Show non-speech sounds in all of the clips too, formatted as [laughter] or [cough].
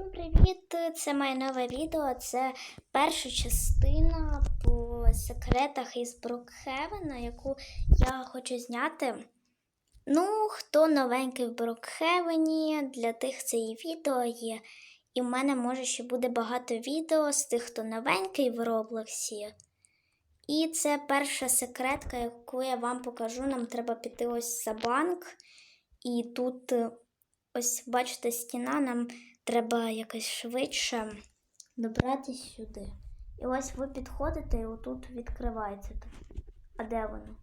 Всім привіт! Це моє нове відео. Це перша частина по секретах із Брокхевена, яку я хочу зняти. Ну, хто новенький в Брокхевені, для тих це і відео є. І в мене може ще буде багато відео з тих, хто новенький в Роблоксі. І це перша секретка, яку я вам покажу. Нам треба піти ось за банк. І тут, е, ось, бачите, стіна, нам треба якось швидше добратися сюди. І ось ви підходите і отут відкривається. А де воно?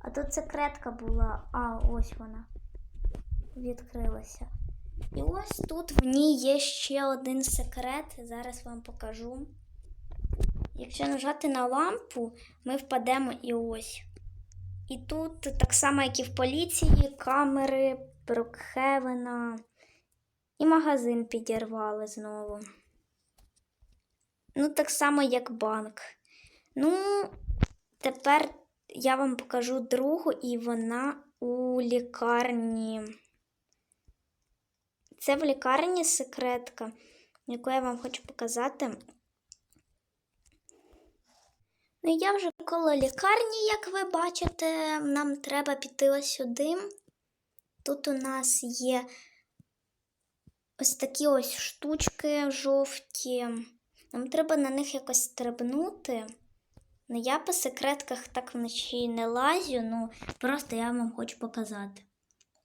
А тут секретка була. А, ось вона. Відкрилася. І ось тут в ній є ще один секрет. Зараз вам покажу. Якщо нажати на лампу, ми впадемо і ось. І тут так само, як і в поліції, камери Брокхевена. І магазин підірвали знову. Ну, так само, як банк. Ну, тепер я вам покажу другу, і вона у лікарні. Це в лікарні секретка, яку я вам хочу показати. Ну, я вже коло лікарні, як ви бачите, нам треба піти ось сюди. Тут у нас є ось такі ось штучки жовті. Нам треба на них якось стрибнути. Ну, я по секретках так вночі не лазю, ну просто я вам хочу показати.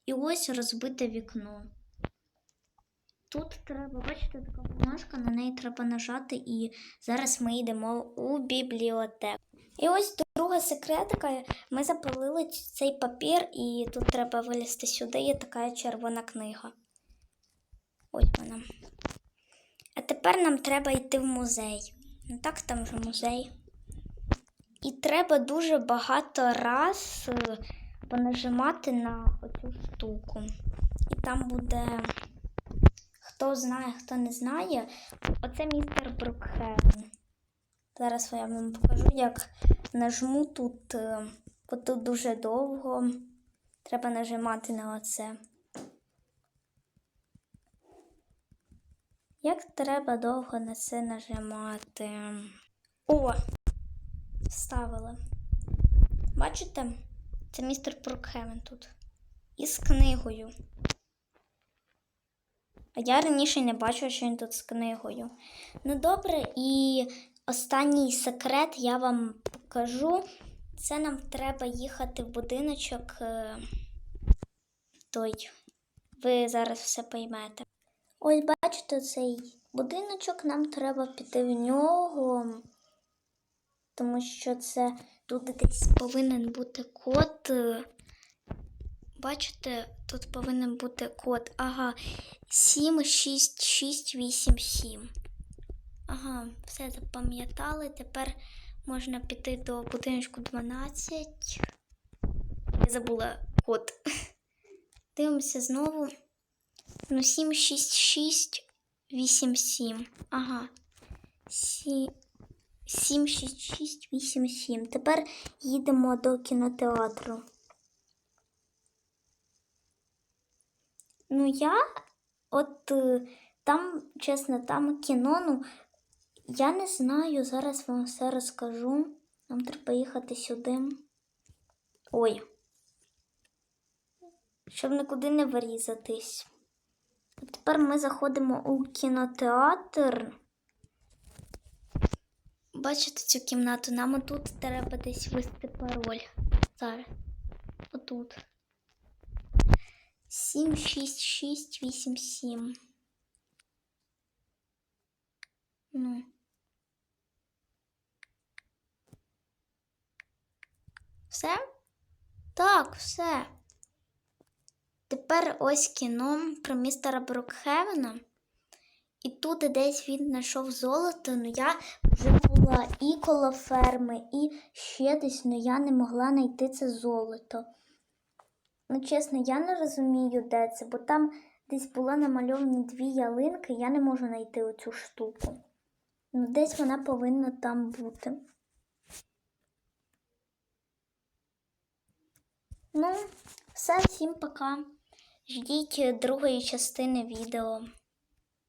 І ось розбите вікно. Тут треба, бачите, така бумажка, на неї треба нажати, і зараз ми йдемо у бібліотеку. І ось друга секретка. Ми запалили цей папір, і тут треба вилізти сюди. Є така червона книга. Ось вона. А тепер нам треба йти в музей. Ну так, там же музей. І треба дуже багато раз е, понажимати на оцю штуку. І там буде. Хто знає, хто не знає, оце містер Брукхевен. Зараз я вам покажу, як нажму тут, е, бо тут дуже довго. Треба нажимати на оце. Як треба довго на це нажимати? О! Вставили. Бачите? Це містер Брукхевен тут. Із книгою. А я раніше не бачила, що він тут з книгою. Ну, добре, і останній секрет я вам покажу. Це нам треба їхати в будиночок. е, Той. Ви зараз все поймете. Ось бачите цей будиночок, нам треба піти в нього, тому що це тут десь повинен бути код. Бачите, тут повинен бути код. Ага, 76687. Ага, все запам'ятали. Тепер можна піти до будиночку 12. Я забула код. [laughs] Дивимося знову. Ну, 76687. Ага. 76687. Тепер їдемо до кінотеатру. Ну, я от е, там, чесно, там кіно, ну, я не знаю, зараз вам все розкажу. Нам треба їхати сюди. Ой. Щоб нікуди не врізатись. Тепер ми заходимо у кінотеатр. Бачите цю кімнату? Нам отут треба десь ввести пароль. Зараз. Отут. 76687. Ну. Все? Так, все. Тепер ось кіно про містера Брукхевена. І тут десь він знайшов золото, але я вже була і коло ферми, і ще десь, але я не могла знайти це золото. Ну, чесно, я не розумію, де це, бо там десь була намальовані дві ялинки, я не можу знайти оцю штуку. Ну, десь вона повинна там бути. Ну, все, всім пока. Ждіть другої частини відео.